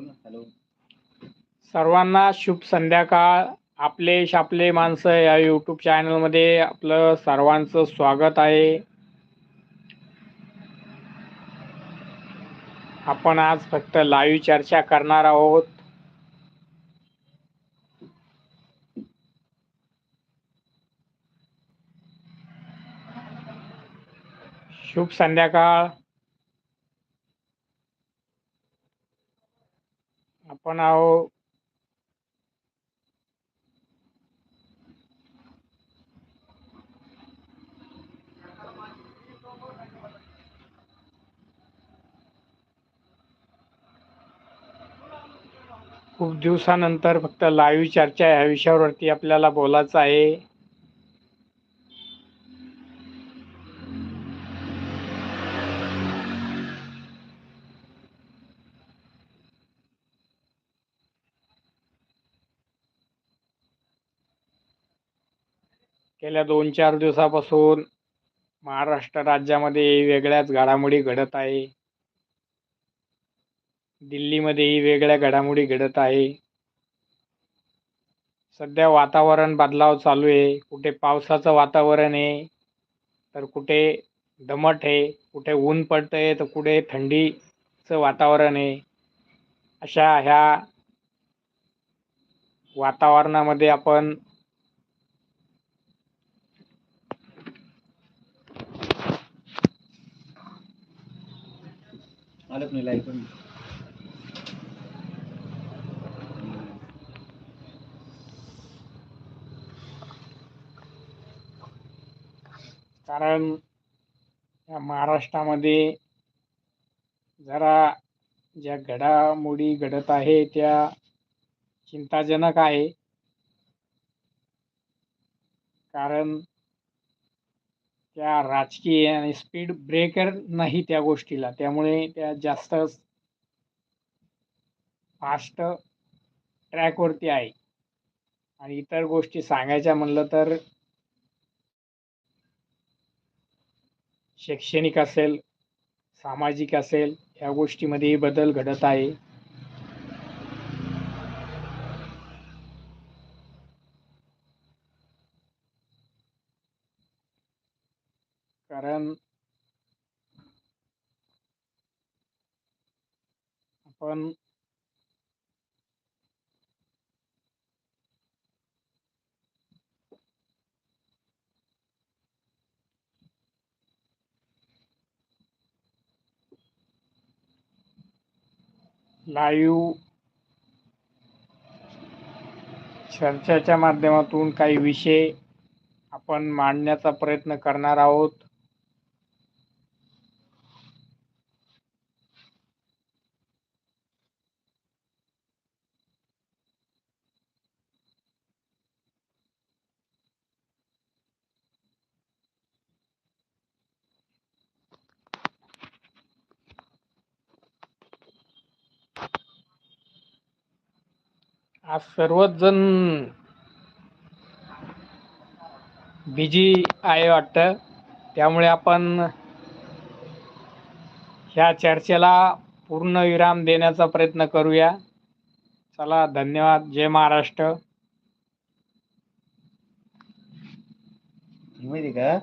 Hello सर्वांना शुभ संध्याकाळ. आपले शापले माणसं या यूट्यूब चॅनलमध्ये आपलं सर्वांचं स्वागत आहे. आपण आज फक्त लाईव्ह चर्चा करणार आहोत. शुभ संध्याकाळ. आपण आहो. खूप दिवसानंतर फक्त लाईव्ह चर्चा ह्या विषयावरती आपल्याला बोलायचं आहे. गेल्या दोन चार दिवसापासून महाराष्ट्र राज्यामध्ये वेगळ्याच घडामोडी घडत आहे. दिल्लीमध्येही वेगळ्या घडामोडी घडत आहे. सध्या वातावरण बदलाव चालू आहे. कुठे पावसाचं वातावरण आहे तर कुठे दमट आहे कुठे ऊन पडतं आहे तर कुठे थंडीचं वातावरण आहे. अशा ह्या वातावरणामध्ये आपण आलं पण लाईक पण कारण या महाराष्ट्रामध्ये जरा ज्या घडामोडी घडत आहे त्या चिंताजनक आहे. कारण त्या राजकीय आणि स्पीड ब्रेकर नाही त्या गोष्टीला. त्यामुळे त्या जास्त फास्ट ट्रॅकवरती आहे. आणि इतर गोष्टी सांगायच्या म्हणलं तर शैक्षणिक असेल सामाजिक असेल या गोष्टीमध्येही बदल घडत आहे. कारण आपण लाईव्ह चर्चेच्या माध्यमातून काही विषय आपण मांडण्याचा प्रयत्न करणार आहोत. आज सर्वच जण बिजी आहे वाटतं. त्यामुळे आपण ह्या चर्चेला पूर्ण विराम देण्याचा प्रयत्न करूया. चला धन्यवाद. जय महाराष्ट्र. माहिती का